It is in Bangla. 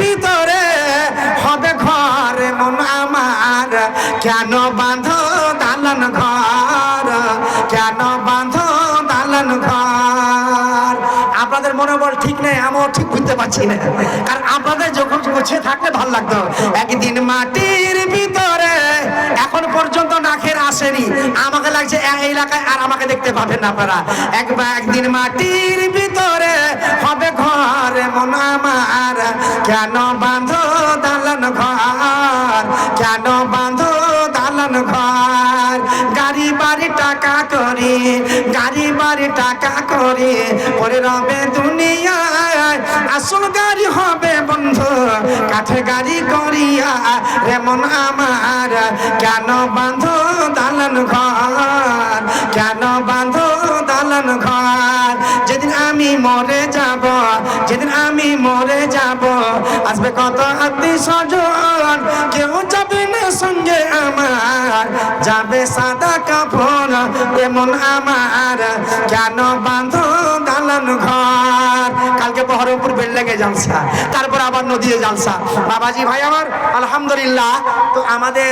ভিতরে হবে ঘর মন আমার। কেন বাঁধো দালান ঘর? কেন বাঁধো দালান ঘর? আপনাদের মনোবল ঠিক নেই, আমিও ঠিক বুঝতে পারছি না। কারণ আপনাদের যখন গুছিয়ে থাকলে ভালো লাগতো। একদিন মাটির ভিতরে এখন পর্যন্ত নাখের আসেনি। আমাকে লাগছে এই এলাকায় আর আমাকে দেখতে পাবেন আপনারা। একবার একদিন মাটির ভিতরে হবে ঘর মন আমার কেন বাঁধো দালান ঘর? কেন বাঁধো দালান ঘর? গাড়ি বাড়ি টাকা করে, গাড়ি বাড়ি টাকা করে, পরে রবে দুনিয়ায়। আসল গাড়ি হবে বন্ধু, কাঠে গাড়ি করিয়া রেমন আমার। কেন বাঁধো দালান ঘর? কেন বাঁধো দালান ঘর? যেদিন আমি মরে যাব, যেদিন আমি মরে যাব। আসবে কত আত্মীয় স্বজন কেউ যাবে না সঙ্গে আমার। যাবে সাদা কাপড়, এমন আমার। কেন বাঁধো দালান ঘর? কালকে বহরমপুর বেল্লাগে জালসা, তারপর আবার নদীতে জালসা। বাবাজি ভাই আমার, আলহামদুলিল্লাহ। তো আমাদের